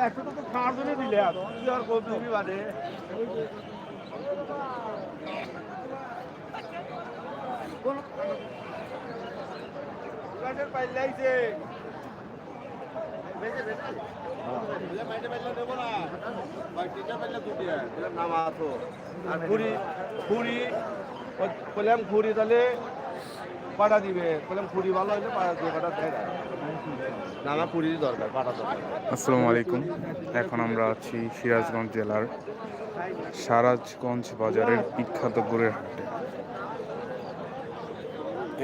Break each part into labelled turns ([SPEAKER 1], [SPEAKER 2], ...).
[SPEAKER 1] একশো তো খাওয়ার জন্য দিলে আর। কি আর করবি? বাদে পাইলাইছে খুঁড়ি বললাম খুঁড়ি তাহলে পাটা দিবে। বললাম খুঁড়ি ভালো হলে পাটা দিয়ে পাটা দেয় না না আমার খুঁড়ি দরকার পাটা দরকার।
[SPEAKER 2] আসসালামু আলাইকুম। এখন আমরা আছি সিরাজগঞ্জ জেলার সারাজগঞ্জ বাজারের বিখ্যাত গুড়ের হাটে।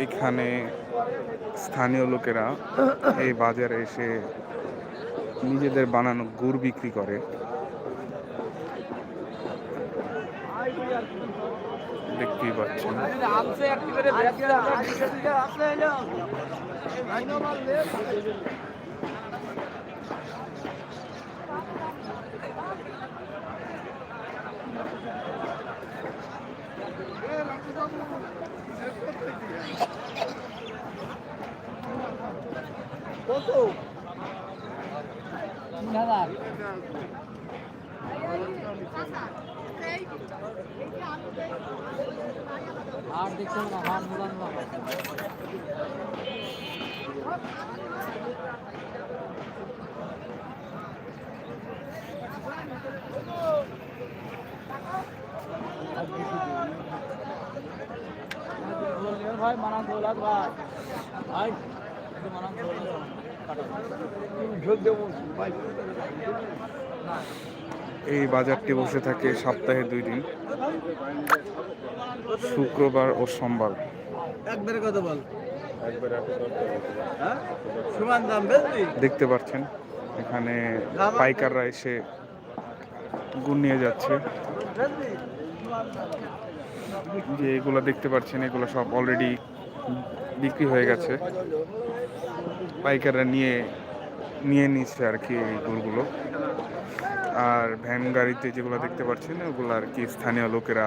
[SPEAKER 2] এখানে স্থানীয় লোকেরা এই বাজারে এসে নিজেদের বানানো গুড় বিক্রি করে। দেখতেই পাচ্ছেন।
[SPEAKER 3] আর দেখছেন না হার মুলান ভাই মানান দৌলাত ভাই ভাই মানান দৌলাত
[SPEAKER 2] এই বাজারটি বসে থাকে সপ্তাহে দুই দিন, শুক্রবার ও সোমবার।
[SPEAKER 1] একবারে কত বল। হ্যাঁ? সমান দাম বুঝলি
[SPEAKER 2] দেখতে পাচ্ছেন এখানে পাইকাররা এসে গুণ নিয়ে যাচ্ছে। যে এগুলো দেখতে পাচ্ছেন এগুলো সব অলরেডি বিক্রি হয়ে গেছে। পাইকাররা নিয়ে নিয়ে নিচ্ছে আর কি এই গুড়গুলো। আর ভ্যান গাড়িতে যেগুলো দেখতে পাচ্ছেন ওগুলো আর কি স্থানীয় লোকেরা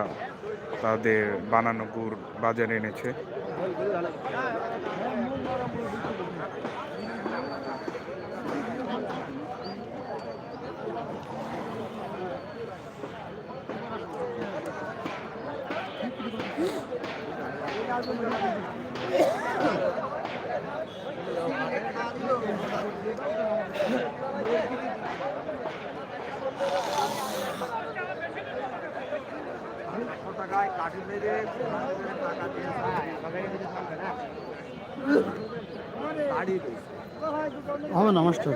[SPEAKER 2] তাদের বানানো গুড় বাজারে এনেছে।
[SPEAKER 1] ভালো টাকায় কাঠি মেরে টাকা দিয়ে গাড়ি
[SPEAKER 3] হবে না মাস্টার।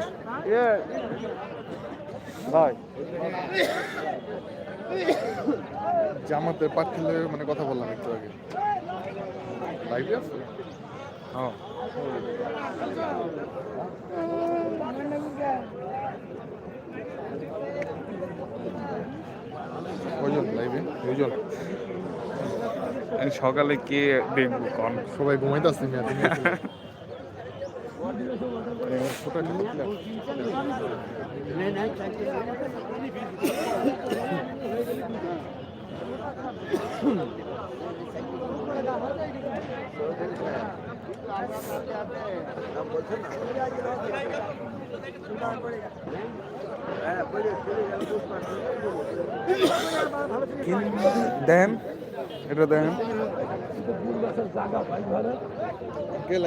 [SPEAKER 1] ভাই।
[SPEAKER 4] জামাতের মানে কথা বললাম একটু আগে। লাইভে আছে?
[SPEAKER 2] হ্যাঁ।
[SPEAKER 4] কয়জন লাইভে দুইজন
[SPEAKER 2] সকালে কে দেখব? কন
[SPEAKER 4] সবাই ঘুমাইতে আসছে ছোটা খেলো
[SPEAKER 2] দেন এটা দেন।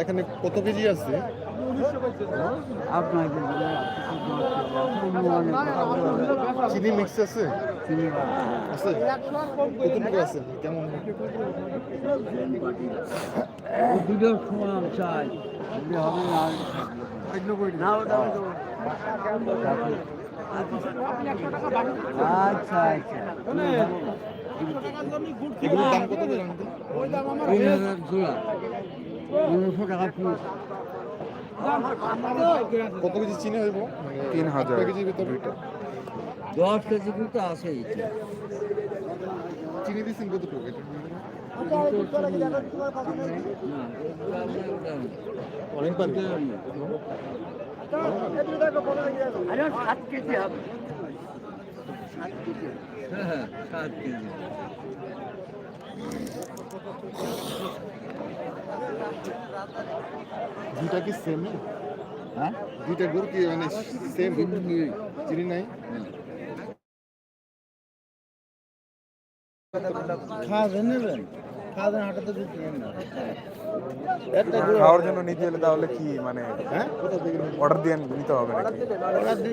[SPEAKER 4] এখানে কত কেজি আছে?
[SPEAKER 3] আপনার
[SPEAKER 4] চিনি মিক্স আছে? কতটুকু আছে
[SPEAKER 3] ওটা আচ্ছা আচ্ছা তিন হাজার জোড়া। পনেরোশো টাকা
[SPEAKER 4] কত কেজি চিনি হইব?
[SPEAKER 2] তিন হাজার।
[SPEAKER 4] কেজির ভিতরে?
[SPEAKER 3] দশ কেজি কিন্তু আছে
[SPEAKER 4] চিনি দিচ্ছেন কতটুকু এটা অনেক পারবে
[SPEAKER 3] সাত কেজি হবে। হ্যাঁ সাত কেজি।
[SPEAKER 4] দুইটা কি সেম
[SPEAKER 3] হ্যাঁ?
[SPEAKER 4] দুইটা গরু কি মানে সেম চিনি নাই?
[SPEAKER 3] খাওয়া নেবেন
[SPEAKER 2] খাওয়ার জন্য নিতে হলে তাহলে কি মানে
[SPEAKER 3] হ্যাঁ?
[SPEAKER 2] অর্ডার দিয়ে নিতে হবে নাকি?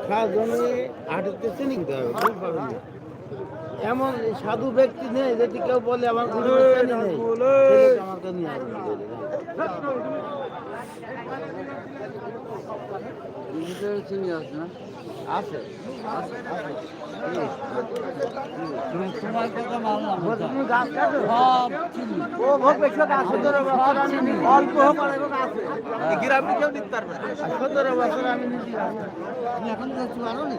[SPEAKER 3] খাওয়ার জন্য চিনি। এমন সাধু ব্যক্তি নেই যদি কেউ বলে আমার গুরু নেই। কাছে নিয়ে আছে সতেরো আমি অল্প হোক আর এবার আছে গ্রামে কেউ নিতে পারবে সতেরো বছর আমি নিতে পারব তুমি এখন পারো নি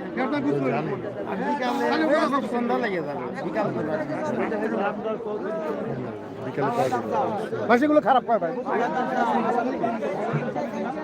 [SPEAKER 3] বিকালে
[SPEAKER 4] পাওয়া যাবে
[SPEAKER 3] খারাপ পায় ভাই?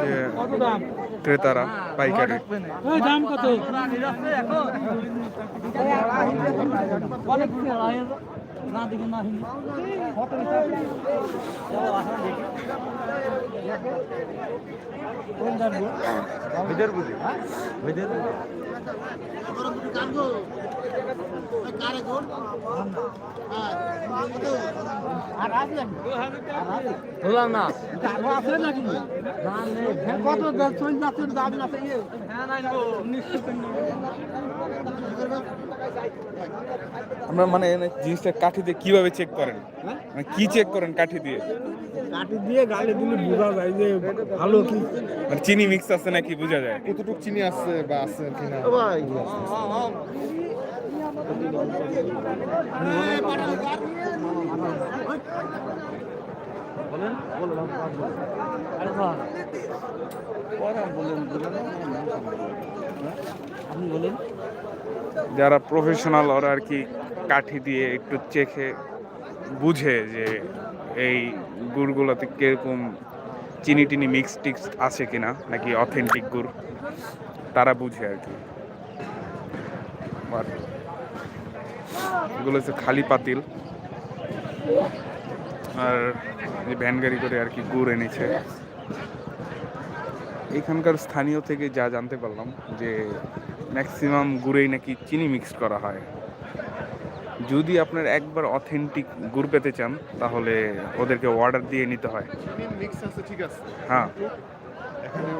[SPEAKER 2] যে ক্রেতারা পাইকারি।
[SPEAKER 3] দাম কত? না দেখে না
[SPEAKER 1] ভিতর বুঝি ভিতর
[SPEAKER 3] বললাম না। আছে কত চল্লিশ দাম না
[SPEAKER 2] আমরা মানে জিনিসটা কাঠি দিয়ে কীভাবে চেক করেন? মানে কি চেক করেন কাঠি দিয়ে?
[SPEAKER 3] কাটি দিয়ে গালে দিলে বোঝা যায় যে ভালো কি?
[SPEAKER 2] মানে চিনি মিক্স আছে নাকি বোঝা যায়?
[SPEAKER 4] কতটুকু চিনি আছে বা আছে কিনা?
[SPEAKER 3] ভাই। আপনি বলেন?
[SPEAKER 2] যারা প্রফেশনাল ওরা আর কি কাঠি দিয়ে একটু চেখে বুঝে যে এই গুড়গুলোতে কীরকম চিনি টিনি মিক্স টিক্স আছে কিনা, নাকি অথেন্টিক গুড়। তারা বুঝে আর কি। এগুলো হচ্ছে খালি পাতিল। আর এই ভ্যান গাড়ি করে আর কি গুড় এনেছে। এখানকার স্থানীয় থেকে যা জানতে পারলাম যে ম্যাক্সিমাম গুড়েই নাকি চিনি মিক্সড করা হয়। যদি আপনার একবার অথেন্টিক গুড় পেতে চান তাহলে ওদেরকে অর্ডার দিয়ে নিতে হয়।
[SPEAKER 4] মিক্স আছে ঠিক আছে।
[SPEAKER 2] হ্যাঁ।
[SPEAKER 4] এখানে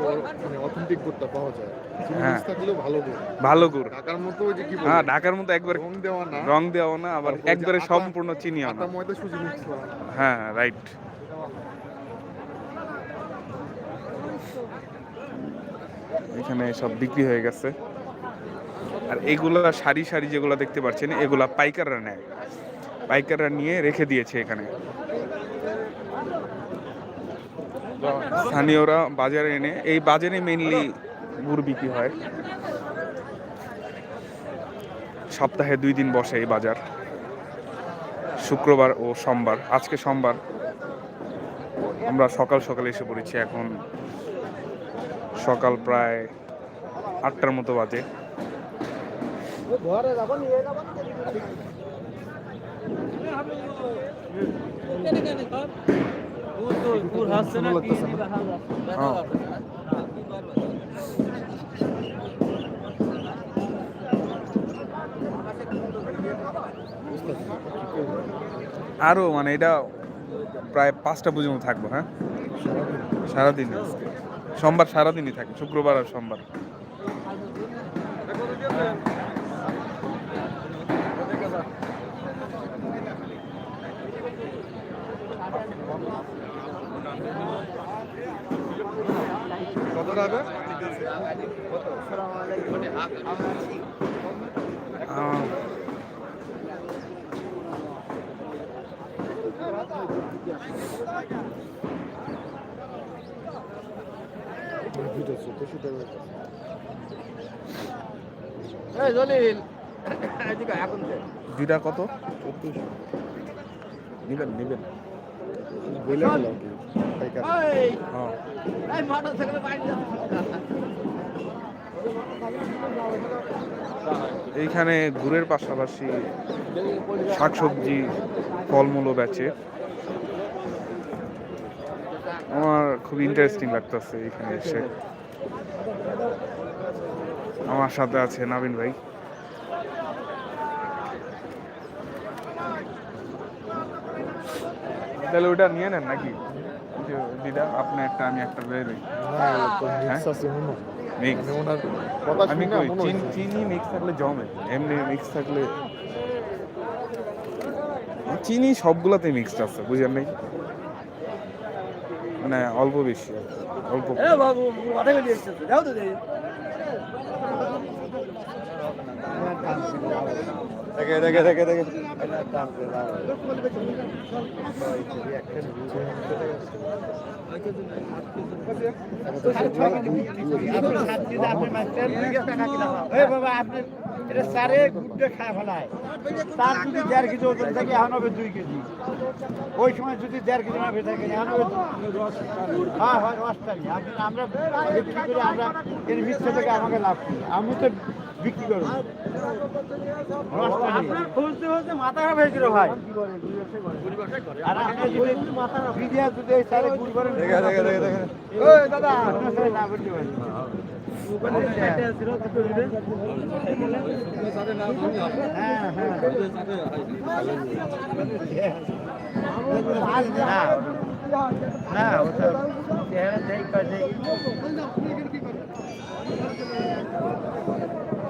[SPEAKER 4] মানে অথেন্টিক গুড়টা পাওয়া যায়।
[SPEAKER 2] হ্যাঁ।
[SPEAKER 4] ভালো গুড়।
[SPEAKER 2] ভালো গুড়।
[SPEAKER 4] ঢাকার মতো যে কি
[SPEAKER 2] হ্যাঁ ঢাকার মতো একবার
[SPEAKER 4] রং দেওয়া না।
[SPEAKER 2] রং দেওয়া না আবার একবারে সম্পূর্ণ চিনিও না
[SPEAKER 4] আটা ময়দা সুজি মিক্স করা।
[SPEAKER 2] হ্যাঁ রাইট। এখানে সব বিক্রি হয়ে গেছে। আর এগুলা সারি সারি যেগুলো দেখতে পাচ্ছেন, এগুলা পাইকাররা নেয়। পাইকাররা নিয়ে রেখে দিয়েছে এখানে। স্থানীয়রা বাজারে এনে, এই বাজারে মেইনলি গুড় বিক্রি হয়। সপ্তাহে দুই দিন বসে এই বাজার। শুক্রবার ও সোমবার, আজকে সোমবার। আমরা সকাল সকালে এসে পড়েছি এখন। সকাল প্রায় আটটার মতো বাজে। আরও মানে এটা প্রায় পাঁচটা পর্যন্ত থাকব হ্যাঁ? সারাদিন। সোমবার সারাদিনই থাকে শুক্রবার আর সোমবার।
[SPEAKER 1] কত টাকা
[SPEAKER 4] দুইটা।
[SPEAKER 2] কত?
[SPEAKER 4] চোদ্দশো
[SPEAKER 2] নিবেন নিবেন। এইখানে গুড়ের পাশাপাশি শাকসবজি ফলমূলও বেচে। আমার খুব ইন্টারেস্টিং লাগতেছে এখানে এসে। আমার সাথে আছে নাবিন ভাই। তাহলে ওটা নিয়ে নেন নাকি? দিদা আপনি একটা আমি একটা
[SPEAKER 4] মিক্স আছে মনে হয়।
[SPEAKER 2] মিক্স
[SPEAKER 4] মানে
[SPEAKER 2] আমি কই চিনি চিনি মিক্স থাকলে জমে। এমনি মিক্স থাকলে চিনি সবগুলাতে মিক্সড আছে বুঝেন নাই? মানে অল্প বেশি অল্প
[SPEAKER 3] যাও তো দেখি।
[SPEAKER 1] দেখে দেখে দেখে দেখে
[SPEAKER 3] এই বাবা, আপনি এটা চারে গুড্ডে খায় ফেলায়। তার যদি দেড় কেজি ওজন থাকে এখন হবে দুই কেজি। ওই সময় যদি দেড় কেজি মাপে থাকে এখন হবে হ্যাঁ হয় রসটাই এখন আমরা বিক্রি করে আমরা এর মিথ্যে থেকে আমাকে লাভ করি। আমি তো বিক্রি করব। খুলতে খুলতে মাথা খারাপ হয়েছিল ভাই। আর আপনি যদি ভিডিও যদি এই সারে গুড় করেন দাদা আপনার সাথে না বলতে পারি। না ওটা চেহারা দেখ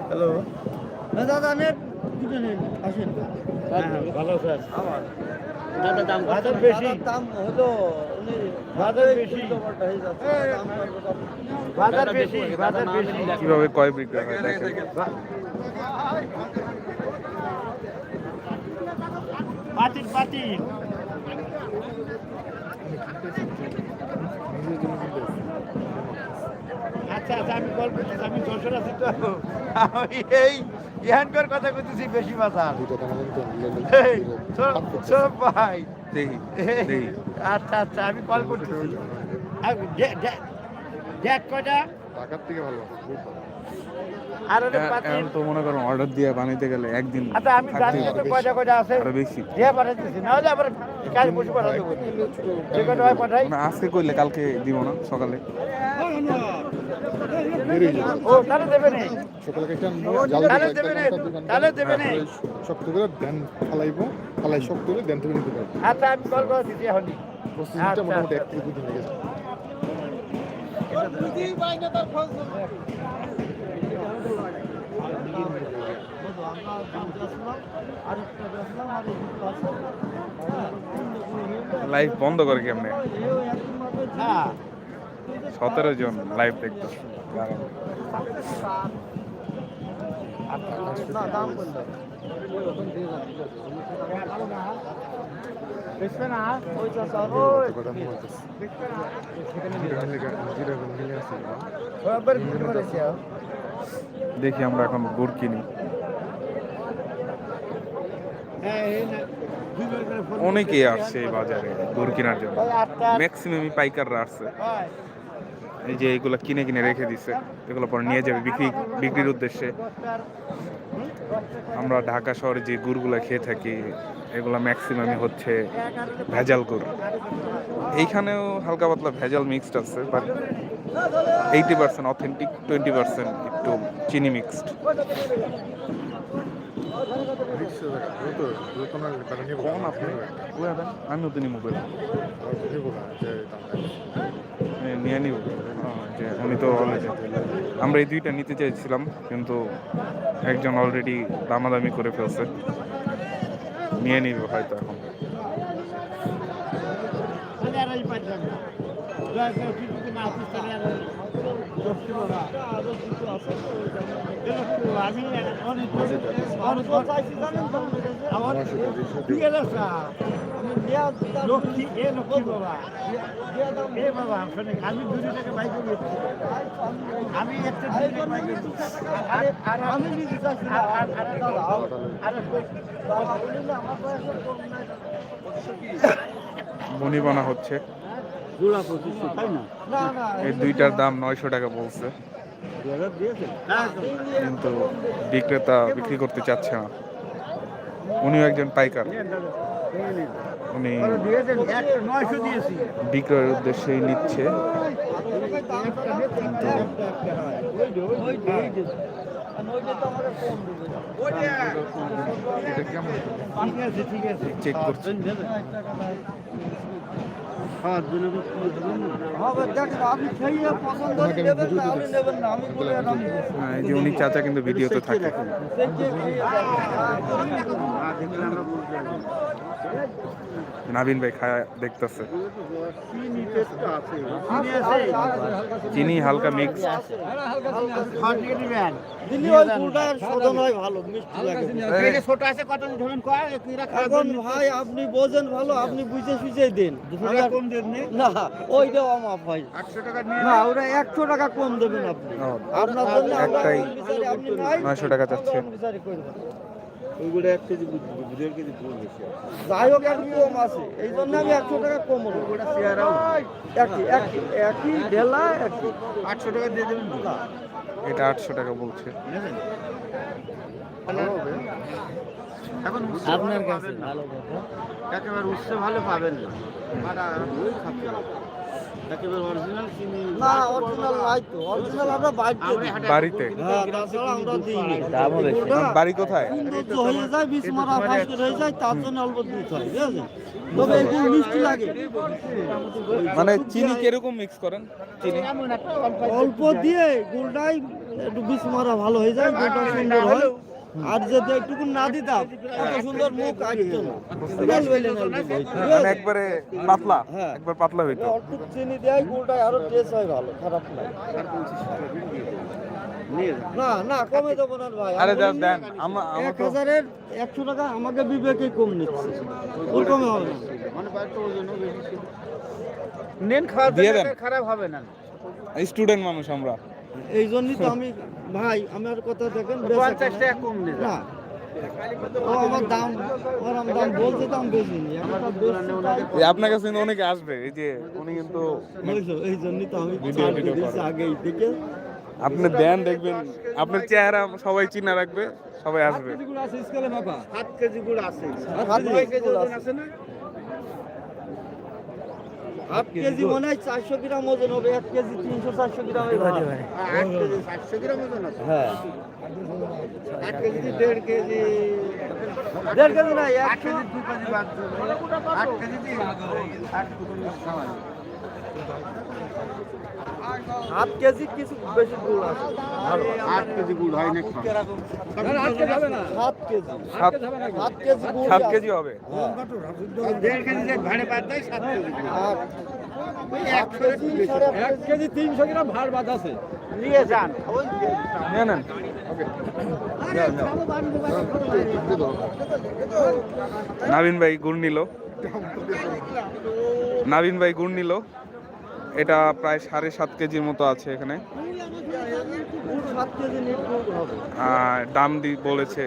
[SPEAKER 3] হ্যালো দাদা আমি দুটো নিন আসেন ভালো স্যার দাদা দাম বেশি। দাম হলো বাজার বেশি বাজার বেশি বাজার বেশি।
[SPEAKER 2] কীভাবে কয় বিক্রি হয় দেখেন
[SPEAKER 3] পাতিল পাতিল। আচ্ছা আচ্ছা আমি কল করতেছি আমি যশোর আছি তো। আমি এই ইহানকার কথা করতেছি বেশি বাজার। সব ভাই। আচ্ছা আচ্ছা আমি কল করতেছি। ডেট কয়টা?
[SPEAKER 4] টাকার থেকে ভালো
[SPEAKER 3] আর
[SPEAKER 2] এখন তো মনে করুন অর্ডার দিয়ে বানাইতে গেলে একদিন
[SPEAKER 3] আচ্ছা আমি জানি তো কয়টা কয়টা আছে।
[SPEAKER 2] আরও বেশি।
[SPEAKER 3] দিয়ে পাঠাচ্ছি না হলে আবার কাজ বসে পাঠা দেবো। যে কয়টা হয় পাঠাই।
[SPEAKER 2] আজকে করলে কালকে দিব না সকালে।
[SPEAKER 4] হয়ে।
[SPEAKER 3] ও তাহলে দেবে নেই
[SPEAKER 4] সকালে একটা
[SPEAKER 3] তাহলে দেবে
[SPEAKER 4] একটা
[SPEAKER 3] তাহলে দেবে নে।
[SPEAKER 4] শক্ত করে দেন ফালাইবো ফালাই শক্ত করে দেন থেকে নিতে পারব।
[SPEAKER 3] আচ্ছা আমি কল করে দিচ্ছি এখনই।
[SPEAKER 4] প্রসেসিংটা মোটামুটি। এক থেকে দুদিন লেগেছে
[SPEAKER 2] লাইভ বন্ধ করে কেমনে? সতেরো জন লাইভ দেখতো
[SPEAKER 3] বেশবে
[SPEAKER 2] দেখি আমরা এখন গুড় কিনি
[SPEAKER 3] হ্যাঁ
[SPEAKER 2] অনেকেই আসছে এই বাজারে গুড় কেনার জন্য ম্যাক্সিমামই পাইকাররা আসছে এই যে এগুলো কিনে কিনে রেখে দিছে এগুলো পরে নিয়ে যাবে বিক্রি বিক্রির উদ্দেশ্যে। আমরা ঢাকা শহরে যে গুড়গুলো খেয়ে থাকি এগুলো ম্যাক্সিমামই হচ্ছে ভেজাল গুড়। এইখানেও হালকা পাতলা ভেজাল মিক্সড আছে but eighty percent authentic twenty percent একটু চিনি মিক্সড
[SPEAKER 4] আমি দ্রুত দ্রুত
[SPEAKER 2] নিয়ে নিব হ্যাঁ, উনি তো আমরা এই দুইটা নিতে চাইছিলাম কিন্তু একজন অলরেডি দামাদামি করে ফেলছে নিয়ে নিব হয়তো এখন
[SPEAKER 5] লক্ষ্মী এ লক্ষ্মী বাবা এ বাবা শোনেন আমি টাকা বাইক আমি
[SPEAKER 2] হচ্ছে। এই দুইটার দাম নয়শো টাকা বলছে কিন্তু বিক্রেতা বিক্রি করতে চাচ্ছে না। উনিও একজন পাইকার। উনি বিক্রয়ের উদ্দেশ্যেই নিচ্ছে।
[SPEAKER 5] ঠিক আছে ঠিক আছে
[SPEAKER 2] চেক করছে। যে উনি চাচা কিন্তু ভিডিওতে থাকে। নাবিন ভাই খায়া দেখতেছে। চিনি হালকা মিক্স
[SPEAKER 5] দিল্লি ওই গুড়টার শোধন হয় ভালো মিষ্টি লাগে।
[SPEAKER 3] ছোট আছে কত ধরুন কয়?
[SPEAKER 5] এখন ভাই আপনি বোঝেন ভালো আপনি বুঝে সুঝে দিন। দেন না ওইটাও
[SPEAKER 3] আটশো টাকা
[SPEAKER 5] না ওরা একশো টাকা কম দেবেন আপনি। আপনার জন্য
[SPEAKER 2] একটাই
[SPEAKER 5] কম
[SPEAKER 2] নয়শো টাকা চাচ্ছে।
[SPEAKER 5] কম।
[SPEAKER 3] ওইগুলো এক কেজি দেড় কেজি বেশি
[SPEAKER 5] যাই হোক একটু কম আছে। এই জন্য আমি একশো টাকা কম হলো একই একই একই ঢেলা একই।
[SPEAKER 3] আটশো টাকা দিয়ে দেবেন
[SPEAKER 5] না
[SPEAKER 2] এটা আটশো টাকা বলছে।
[SPEAKER 3] এখন
[SPEAKER 5] আপনার কাছে ভালো কথা।
[SPEAKER 3] একেবারে উৎসে ভালো পাবেন না। মারা ওই খাচ্ছে না। একেবারে অরিজিনাল চিনি।
[SPEAKER 5] না অরিজিনাল নাই তো। অরিজিনাল আমরা বাড়িতে?
[SPEAKER 2] বাড়িতে
[SPEAKER 5] হ্যাঁ তাছাড়া আমরা দিই না। ওটা
[SPEAKER 2] বাড়ি কোথায়?
[SPEAKER 5] সৌন্দর্য হয়ে যায় বিষ মারা ফাস্ট হয়ে যায় তার জন্য অল্প দিতে হয় তবে মিষ্টি লাগে।
[SPEAKER 2] মানে চিনি কীরকম মিক্স করেন? চিনি?
[SPEAKER 5] অল্প দিয়ে গুলটাই একটু বিষ মারা ভালো হয়ে যায় সুন্দর হয়। আর যদি একটু না দিতাম এত সুন্দর মুখ আসতো না।
[SPEAKER 2] মানে একবারে পাতলা
[SPEAKER 5] হ্যাঁ।
[SPEAKER 2] একবার পাতলা হইতো।
[SPEAKER 5] অল্প চিনি দেয় গুলটাই আরও টেস্ট হয় ভালো খারাপ না। না না কমে দেবো না ভাই।
[SPEAKER 2] আরে দেন দেন আমরা আমরা
[SPEAKER 5] এক হাজারের একশো টাকা আমাকে বিবেকে কম নিচ্ছে। হবে।
[SPEAKER 3] নেন খাওয়া
[SPEAKER 2] দিয়ে
[SPEAKER 3] খারাপ হবে না।
[SPEAKER 2] স্টুডেন্ট মানুষ আমরা।
[SPEAKER 5] এই জন্যই তো আমি ভাই আমার কথা দেখেন বেচা
[SPEAKER 3] পঞ্চাশ টাকা কম
[SPEAKER 5] না। ও আমার দাম ওর দাম বলছে দাম বেশি
[SPEAKER 2] আপনার কাছে কিন্তু অনেকে আসবে এই যে উনি কিন্তু
[SPEAKER 5] এই জন্যই তো আমি থেকে।
[SPEAKER 2] আপনি দেন দেখবেন আপনার চেহারা সবাই চিনা রাখবে সবাই আসবে।
[SPEAKER 3] সাত কেজি গুড় আছে
[SPEAKER 5] হাত
[SPEAKER 3] নয় কেজি ওজন আছে না?
[SPEAKER 5] আট কেজি মনে হয় চারশো গ্রাম ওজন হবে এক কেজি তিনশো চারশো গ্রাম
[SPEAKER 3] আর আট কেজি গ্রাম ওজন আছে?
[SPEAKER 5] হ্যাঁ।
[SPEAKER 3] আট কেজি দিয়ে দেড় কেজি।
[SPEAKER 5] দেড় কেজি না
[SPEAKER 3] আট কেজি দু কেজি আট কেজি দিয়ে আট কেজি
[SPEAKER 5] আট কেজি কিছু বেশি গুড় আছে। ভালো
[SPEAKER 3] আট কেজি গুড় হয় না
[SPEAKER 5] সাত কেজি। কেজি গুড়
[SPEAKER 2] সাত কেজি হবে।
[SPEAKER 5] হ্যাঁ।
[SPEAKER 3] দেড় কেজি যে ভাড়ে বাদ দেয় সাত কেজি
[SPEAKER 5] এক কেজি এক কেজি তিনশো গ্রাম ভাড় বাদ আছে।
[SPEAKER 3] নিয়ে যান।
[SPEAKER 2] নাবিন ভাই গুড় নিল। নাবিন ভাই গুড় নিল। এটা প্রায় সাড়ে সাত কেজির মতো আছে এখানে। দাম দি বলেছে।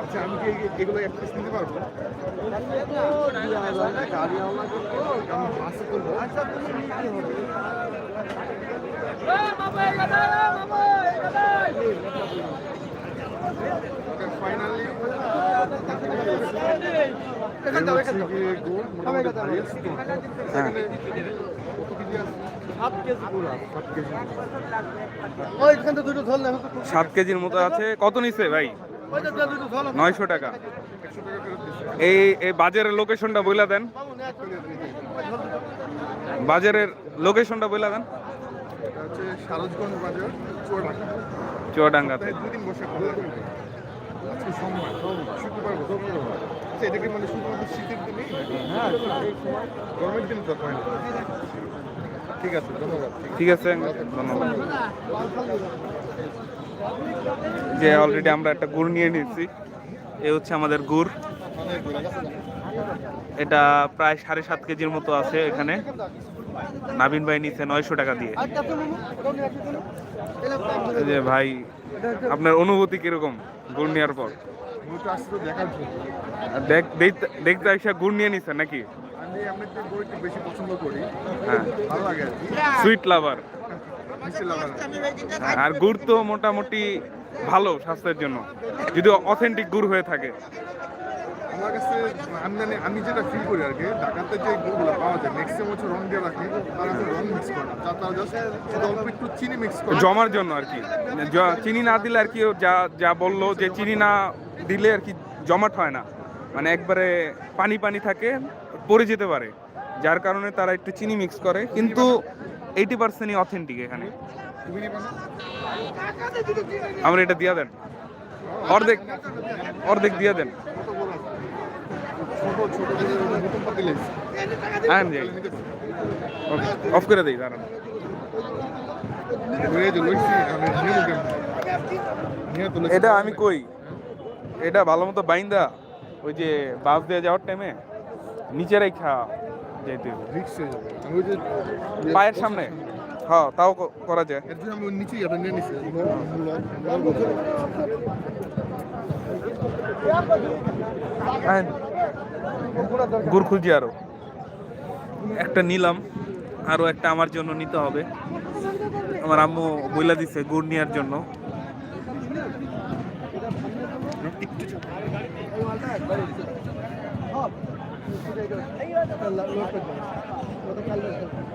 [SPEAKER 4] আচ্ছা আমি কি এগুলো এক পিস নিতে পারব?
[SPEAKER 5] গাড়ি আমাকে
[SPEAKER 4] করব ফাইনালি সাত
[SPEAKER 2] কেজির মতো আছে। কত নিছে ভাই? নয়শো টাকা। এই এই বাজারের লোকেশনটা বইলা দেন। বাজারের লোকেশনটা বইলা দেন।
[SPEAKER 4] হচ্ছে সারজগঞ্জ বাজার চুয়াডাঙ্গা।
[SPEAKER 2] চুয়াডাঙ্গাতে
[SPEAKER 4] দুদিন বসে খোলা আজকে সোমবার শুক্রবার। আচ্ছা এটা কি মানে শুধুমাত্র শীতের দিনেই হ্যাঁ গরমের দিন তো হয় ঠিক আছে ধন্যবাদ।
[SPEAKER 2] ঠিক আছে ধন্যবাদ। যে অলরেডি আমরা একটা গুড় নিয়ে নিয়েছি এ হচ্ছে আমাদের গুড়। এটা প্রায় সাড়ে সাত কেজির মতো আছে এখানে। নাবিন ভাই নিচ্ছে নয়শো টাকা দিয়ে। যে ভাই, আপনার অনুভূতি কীরকম গুড় নেওয়ার পর? দেখতে গুড় নিয়ে নিচ্ছেন নাকি? হ্যাঁ। সুইট
[SPEAKER 4] মিষ্টি
[SPEAKER 2] আর গুড় তো মোটামুটি ভালো স্বাস্থ্যের জন্য। যদি অথেন্টিক গুড় হয়ে থাকে।
[SPEAKER 4] আমার কাছে আমি জানি আমি যেটা ফিল করি আর কি ঢাকাতে যে গুড়গুলো পাওয়া যায় ম্যাক্সিমাম হচ্ছে রং দিয়ে রাখে তারা রং মিক্স করে না তারা জাস্ট অল্প একটু চিনি মিক্স করে।
[SPEAKER 2] জমার জন্য আর কি। চিনি না দিলে আর কি যা যা বলল যে চিনি না দিলে আর কি জমাট হয় না। মানে একবারে পানি পানি থাকে পড়ে যেতে পারে। যার কারণে তারা একটু চিনি মিক্স করে কিন্তু এইটি পার্সেন্টই অথেন্টিক এখানে? আমরা এটা দিয়ে দেন। অর্ধেক অর্ধেক দিয়ে দেন?
[SPEAKER 4] ছোট ছোট
[SPEAKER 2] অফ করে দিই দাঁড়ান। এটা আমি কই? এটা ভালো মতো বাইন্দা ওই যে বাস দিয়ে যাওয়ার টাইমে নিচে রেখা যেতে হবে।
[SPEAKER 4] রিক্স হয়ে যাবে। আমি ওই যে
[SPEAKER 2] পায়ের সামনে? হ্যাঁ তাও করা যায়। গুড় খুঁজি আরও। একটা নিলাম, আরও একটা আমার জন্য নিতে হবে। আমার আম্মু বইলা দিছে গুড় নেওয়ার জন্য।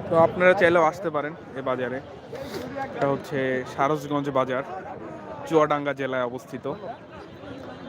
[SPEAKER 2] তো আপনারা চাইলেও আসতে পারেন এ বাজারে। এটা হচ্ছে সারসগঞ্জ বাজার, চুয়াডাঙ্গা জেলায় অবস্থিত।